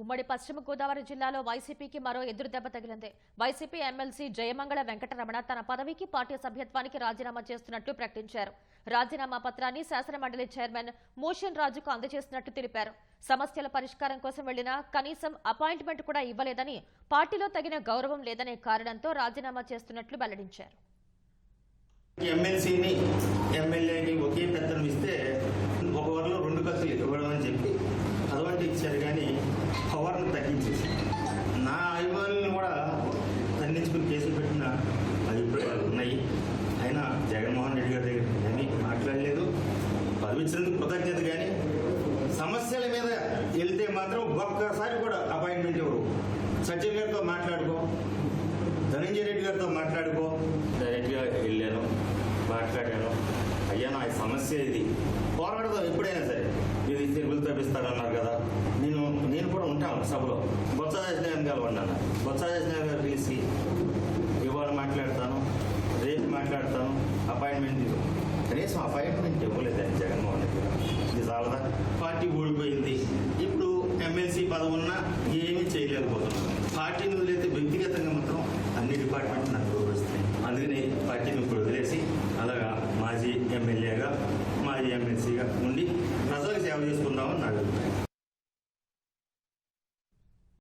ఉమ్మడి పశ్చిమ గోదావరి జిల్లాలో వైసీపీకి మరో ఎదురుదెబ్బ తగిలింది. వైసీపీ ఎమ్మెల్సీ జయమంగళ వెంకటరమణ తన పదవికి పార్టీ సభ్యత్వానికి రాజీనామా చేస్తున్నట్లు ప్రకటించారు. రాజీనామా పత్రాన్ని శాసనమండలి చైర్మన్ మోషన్ రాజుకు అందజేసినట్లు తెలిపారు. సమస్యల పరిష్కారం కోసం వెళ్ళినా కనీసం అపాయింట్మెంట్ కూడా ఇవ్వలేదని పార్టీలో తగిన గౌరవం లేదనే కారణంతో రాజీనామా చేస్తున్నట్లు వెల్లడించారు. ఎమ్మెల్సీని పదవిచ్చినందుకు కృతజ్ఞత కానీ సమస్యల మీద వెళ్తే మాత్రం ఒక్కసారి కూడా అపాయింట్మెంట్ ఇవ్వరు. సచిన్ గారితో మాట్లాడుకో ధనంజయ రెడ్డి గారితో మాట్లాడుకో. డైరెక్ట్గా వెళ్ళాను మాట్లాడాను. అయ్యా నా సమస్య ఇది. పోరాడదాం ఎప్పుడైనా సరే. ఇది తిరుగులు తప్పిస్తారన్నారు కదా. నేను నేను కూడా ఉంటాను సభలో. బొత్స సత్యనారాయణ గారు ఉన్నాను బొత్స సత్యనారాయణ గారు పిలిచి ఇవాళ మాట్లాడతాను రేపు మాట్లాడతాను అపాయింట్మెంట్ కనీసం అపాయింట్మెంట్ ఇవ్వలేదు. ఇది పార్టీ ఓడిపోయింది. ఇప్పుడు ఎమ్మెల్సీ పదవి ఉన్నా ఏమీ చేయలేకపోతున్నాం. పార్టీని వదిలేతే వ్యక్తిగతంగా మాత్రం అన్ని డిపార్ట్మెంట్ నాకు గౌరవిస్తాయి అందుకని పార్టీని ఇప్పుడు వదిలేసి అలాగా మాజీ ఎమ్మెల్యేగా మాజీ ఎమ్మెల్సీగా ఉండి ప్రజలకు సేవ చేసుకుందామని నా అభిప్రాయం.